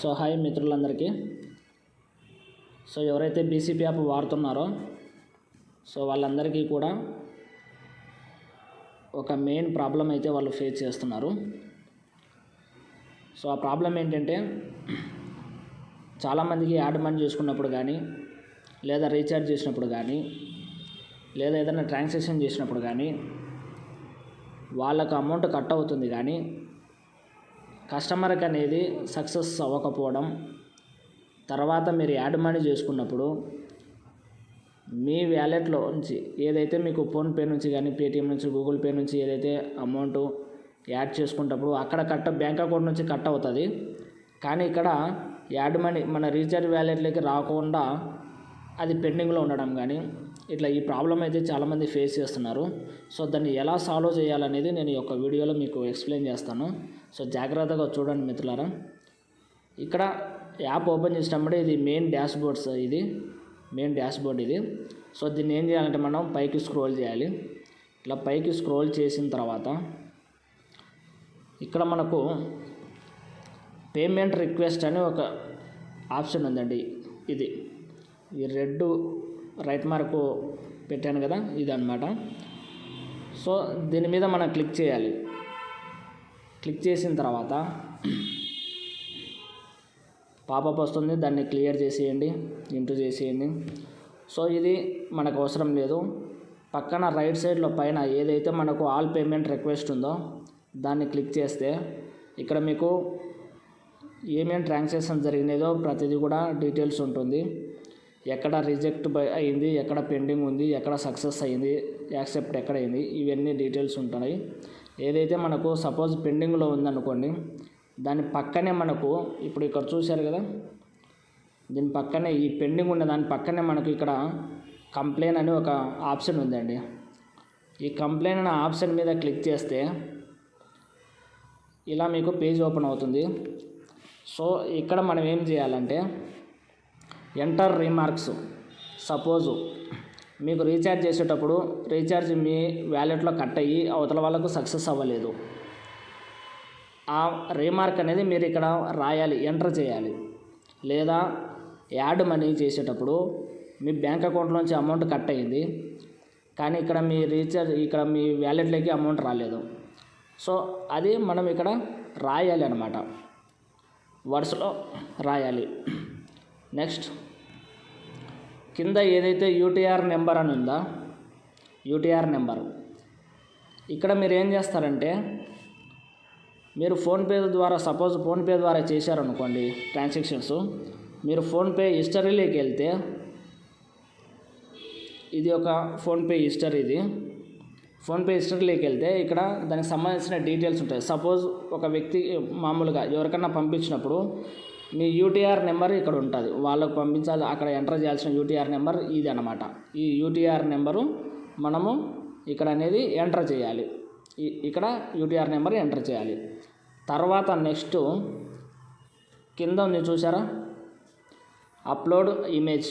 So hi మిత్రులందరికీ. So ఎవరైతే BCP app వాడుతున్నారో సో వాళ్ళందరికీ కూడా ఒక మెయిన్ ప్రాబ్లం అయితే వాళ్ళు ఫేస్ చేస్తున్నారు. సో ఆ ప్రాబ్లం ఏంటంటే చాలామందికి యాడ్ మనీ చేసుకున్నప్పుడు కానీ లేదా రీఛార్జ్ చేసినప్పుడు కానీ లేదా ఏదైనా ట్రాన్సాక్షన్ చేసినప్పుడు కానీ వాళ్ళకు అమౌంట్ కట్ అవుతుంది కానీ కస్టమర్కి అనేది సక్సెస్ అవ్వకపోవడం తర్వాత మీరు యాడ్ మనీ చేసుకున్నప్పుడు మీ వ్యాలెట్లో నుంచి ఏదైతే మీకు ఫోన్పే నుంచి కానీ పేటీఎం నుంచి గూగుల్ పే నుంచి ఏదైతే అమౌంట్ యాడ్ చేసుకున్నప్పుడు అక్కడ కట్ బ్యాంక్ అకౌంట్ నుంచి కట్ అవుతుంది. కానీ ఇక్కడ యాడ్ మనీ మన రీఛార్జ్ వ్యాలెట్లోకి రాకుండా అది పెండింగ్లో ఉండడం కానీ ఇట్లా ఈ ప్రాబ్లం అయితే చాలామంది ఫేస్ చేస్తున్నారు. సో దాన్ని ఎలా సాల్వ్ చేయాలనేది నేను ఈ యొక్క వీడియోలో మీకు ఎక్స్ప్లెయిన్ చేస్తాను. సో జాగ్రత్తగా చూడండి మిత్రులారా. ఇక్కడ యాప్ ఓపెన్ చేసినప్పుడు ఇది మెయిన్ డాష్ బోర్డ్స్ ఇది మెయిన్ డాష్ బోర్డ్ ఇది. సో దీన్ని ఏం చేయాలంటే మనం పైకి స్క్రోల్ చేయాలి. ఇట్లా పైకి స్క్రోల్ చేసిన తర్వాత ఇక్కడ మనకు పేమెంట్ రిక్వెస్ట్ అని ఒక ఆప్షన్ ఉందండి ఇది. ఈ రెడ్ రైట్ మార్కు పెట్టాను కదా ఇది అనమాట సో దీని మీద మనం క్లిక్ చేయాలి. క్లిక్ చేసిన తర్వాత పాపప్ వస్తుంది దాన్ని క్లియర్ చేసేయండి ఇంటూ చేసేయండి. సో ఇది మనకు అవసరం లేదు. పక్కన రైట్ సైడ్లో పైన ఏదైతే మనకు ఆల్ పేమెంట్ రిక్వెస్ట్ ఉందో దాన్ని క్లిక్ చేస్తే ఇక్కడ మీకు ఏమేమి ట్రాన్సాక్షన్ జరిగినాయో ప్రతిదీ కూడా డీటెయిల్స్ ఉంటుంది. ఎక్కడ రిజెక్ట్ అయింది ఎక్కడ పెండింగ్ ఉంది ఎక్కడ సక్సెస్ అయింది యాక్సెప్ట్ ఎక్కడ అయింది ఇవన్నీ డీటెయిల్స్ ఉంటాయి ఏదైతే మనకు సపోజ్ పెండింగ్లో ఉందనుకోండి దాని పక్కనే మనకు ఇప్పుడు ఇక్కడ చూశారు కదా దీని పక్కనే ఈ పెండింగ్ ఉన్న దాని పక్కనే మనకు ఇక్కడ కంప్లైంట్ అని ఒక ఆప్షన్ ఉందండి. ఈ కంప్లైంట్ అనే ఆప్షన్ మీద క్లిక్ చేస్తే ఇలా మీకు పేజ్ ఓపెన్ అవుతుంది. సో ఇక్కడ మనం ఏం చేయాలంటే ఎంటర్ రీమార్క్స్ సపోజు మీకు రీఛార్జ్ చేసేటప్పుడు రీఛార్జ్ మీ వ్యాలెట్లో కట్ అయ్యి అవతల వాళ్ళకు సక్సెస్ అవ్వలేదు. ఆ రీమార్క్ అనేది మీరు ఇక్కడ రాయాలి ఎంటర్ చేయాలి. లేదా యాడ్ మనీ చేసేటప్పుడు మీ బ్యాంక్ అకౌంట్లోంచి అమౌంట్ కట్ అయ్యింది కానీ ఇక్కడ మీ రీఛార్జ్ ఇక్కడ మీ వ్యాలెట్లోకి అమౌంట్ రాలేదు. సో అది మనం ఇక్కడ రాయాలి అనమాట వరుసలో రాయాలి. నెక్స్ట్. కింద ఏదైతే యూటీఆర్ నెంబర్ అని ఉందా? UTR number. ఇక్కడ మీరు ఏం చేస్తారంటే మీరు ఫోన్పే ద్వారా సపోజ్ ఫోన్పే ద్వారా చేశారనుకోండి ట్రాన్సాక్షన్స్ మీరు ఫోన్పే హిస్టరీలోకి వెళ్తే ఇది ఒక ఫోన్పే హిస్టరీ ఇది. ఫోన్పే హిస్టరీలోకి వెళ్తే ఇక్కడ దానికి సంబంధించిన డీటెయిల్స్ ఉంటాయి. సపోజ్ ఒక వ్యక్తి మామూలుగా ఎవరికన్నా పంపించినప్పుడు మీ యూటీఆర్ నెంబర్ ఇక్కడ ఉంటుంది. వాళ్ళకు పంపించాలి అక్కడ ఎంటర్ చేయాల్సిన యూటీఆర్ నెంబర్ ఇది అనమాట ఈ యూటీఆర్ నెంబరు మనము ఇక్కడ అనేది ఎంటర్ చేయాలి. ఇక్కడ యూటీఆర్ నెంబర్ ఎంటర్ చేయాలి. తర్వాత నెక్స్ట్ కింద ఉంది చూసారా అప్లోడ్ ఇమేజ్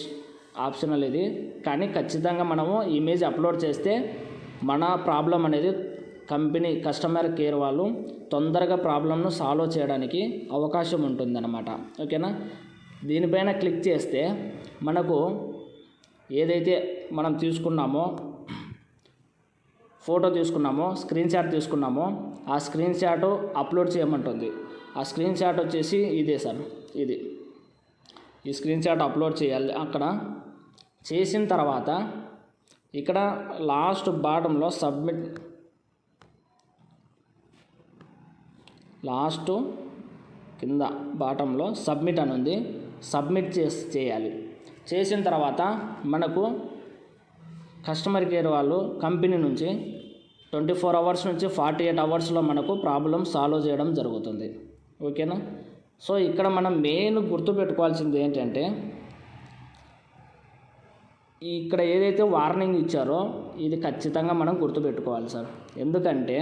ఆప్షనల్ ఇది. కానీ ఖచ్చితంగా మనము ఇమేజ్ అప్లోడ్ చేస్తే మన ప్రాబ్లం అనేది కంపెనీ కస్టమర్ కేర్ వాళ్ళు తొందరగా ప్రాబ్లంను సాల్వ్ చేయడానికి అవకాశం ఉంటుందన్నమాట. ఓకేనా? దీనిపైన క్లిక్ చేస్తే మనకు ఏదైతే మనం తీసుకున్నామో ఫోటో తీసుకున్నామో స్క్రీన్ షాట్ తీసుకున్నామో ఆ స్క్రీన్ షాట్ అప్లోడ్ చేయమంటుంది. ఆ స్క్రీన్ షాట్ వచ్చేసి ఇదే సార్ ఇది. ఈ స్క్రీన్ షాట్ అప్లోడ్ చేయాలి. అక్కడ చేసిన తర్వాత ఇక్కడ లాస్ట్ బాటంలో సబ్మిట్ లాస్ట్ కింద బాటంలో సబ్మిట్ అని ఉంది. సబ్మిట్ చేసి చేయాలి. చేసిన తర్వాత మనకు కస్టమర్ కేర్ వాళ్ళు కంపెనీ నుంచి ట్వంటీ ఫోర్ అవర్స్ నుంచి ఫార్టీ ఎయిట్ అవర్స్లో మనకు ప్రాబ్లం సాల్వ్ చేయడం జరుగుతుంది. ఓకేనా? సో ఇక్కడ మనం మెయిన్ గుర్తుపెట్టుకోవాల్సింది ఏంటంటే ఇక్కడ ఏదైతే వార్నింగ్ ఇచ్చారో ఇది ఖచ్చితంగా మనం గుర్తుపెట్టుకోవాలి సార్. ఎందుకంటే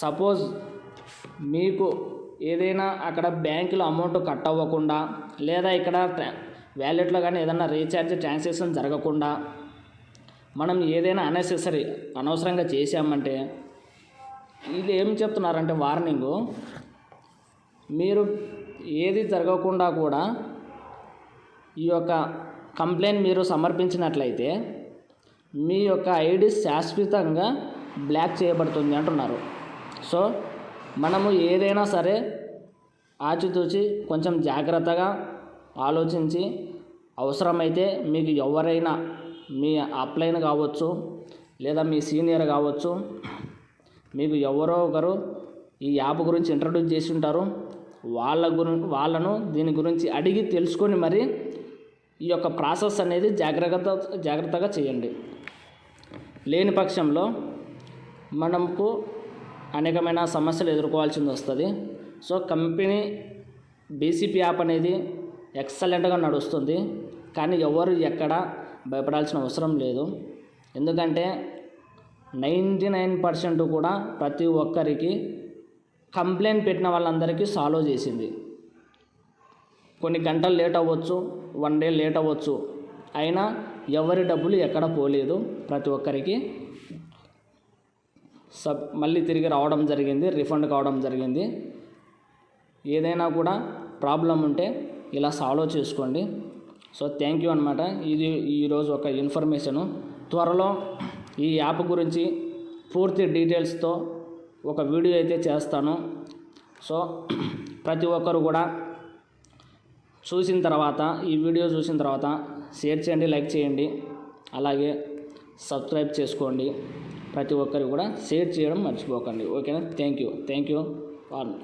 సపోజ్ మీకు ఏదైనా అక్కడ బ్యాంకులో అమౌంట్ కట్ అవ్వకుండా లేదా ఇక్కడ వ్యాలెట్లో కానీ ఏదైనా రీఛార్జ్ ట్రాన్సాక్షన్ జరగకుండా మనం ఏదైనా అనెసెసరీ అనవసరంగా చేశామంటే వీళ్ళు ఏం చెప్తున్నారంటే వార్నింగు. మీరు ఏది జరగకుండా కూడా ఈ యొక్క కంప్లైంట్ మీరు సమర్పించినట్లయితే మీ యొక్క ఐడి శాశ్వతంగా బ్లాక్ చేయబడుతుంది అంటున్నారు. సో మనము ఏదైనా సరే ఆచితూచి కొంచెం జాగ్రత్తగా ఆలోచించి అవసరమైతే మీకు ఎవరైనా మీ అప్లైన్ కావచ్చు లేదా మీ సీనియర్ కావచ్చు మీకు ఎవరో ఒకరు ఈ యాప్ గురించి ఇంట్రడ్యూస్ చేసి ఉంటారు. వాళ్ళ గురి వాళ్ళను దీని గురించి అడిగి తెలుసుకొని మరి ఈ యొక్క ప్రాసెస్ అనేది జాగ్రత్త జాగ్రత్తగా చేయండి. లేని పక్షంలో మనకు అనేకమైన సమస్యలు ఎదుర్కోవాల్సింది వస్తుంది. సో కంపెనీ బీసీపీ యాప్ అనేది ఎక్సలెంట్గా నడుస్తుంది. కానీ ఎవరు ఎక్కడ భయపడాల్సిన అవసరం లేదు. ఎందుకంటే నైంటీ నైన్ పర్సెంట్ కూడా ప్రతి ఒక్కరికి కంప్లైంట్ పెట్టిన వాళ్ళందరికీ సాల్వ్ చేసింది. కొన్ని గంటలు లేట్ అవ్వచ్చు వన్ డే లేట్ అవ్వచ్చు. అయినా ఎవరి డబ్బులు ఎక్కడ పోలేదు ప్రతి ఒక్కరికి. సబ్ మళ్ళీ తిరిగి రావడం జరిగింది రిఫండ్ కావడం జరిగింది. ఏదైనా కూడా ప్రాబ్లం ఉంటే ఇలా సాల్వ్ చేసుకోండి. సో థ్యాంక్ యూ అనమాట ఇది ఈరోజు ఒక ఇన్ఫర్మేషను. త్వరలో ఈ యాప్ గురించి పూర్తి డీటెయిల్స్తో ఒక వీడియో అయితే చేస్తాను. సో ప్రతి ఒక్కరు కూడా చూసిన తర్వాత ఈ వీడియో చూసిన తర్వాత షేర్ చేయండి లైక్ చేయండి. అలాగే సబ్స్క్రైబ్ చేసుకోండి. ప్రతి ఒక్కరు కూడా షేర్ చేయడం మర్చిపోకండి. ఓకేనా? Thank you. Thank you all.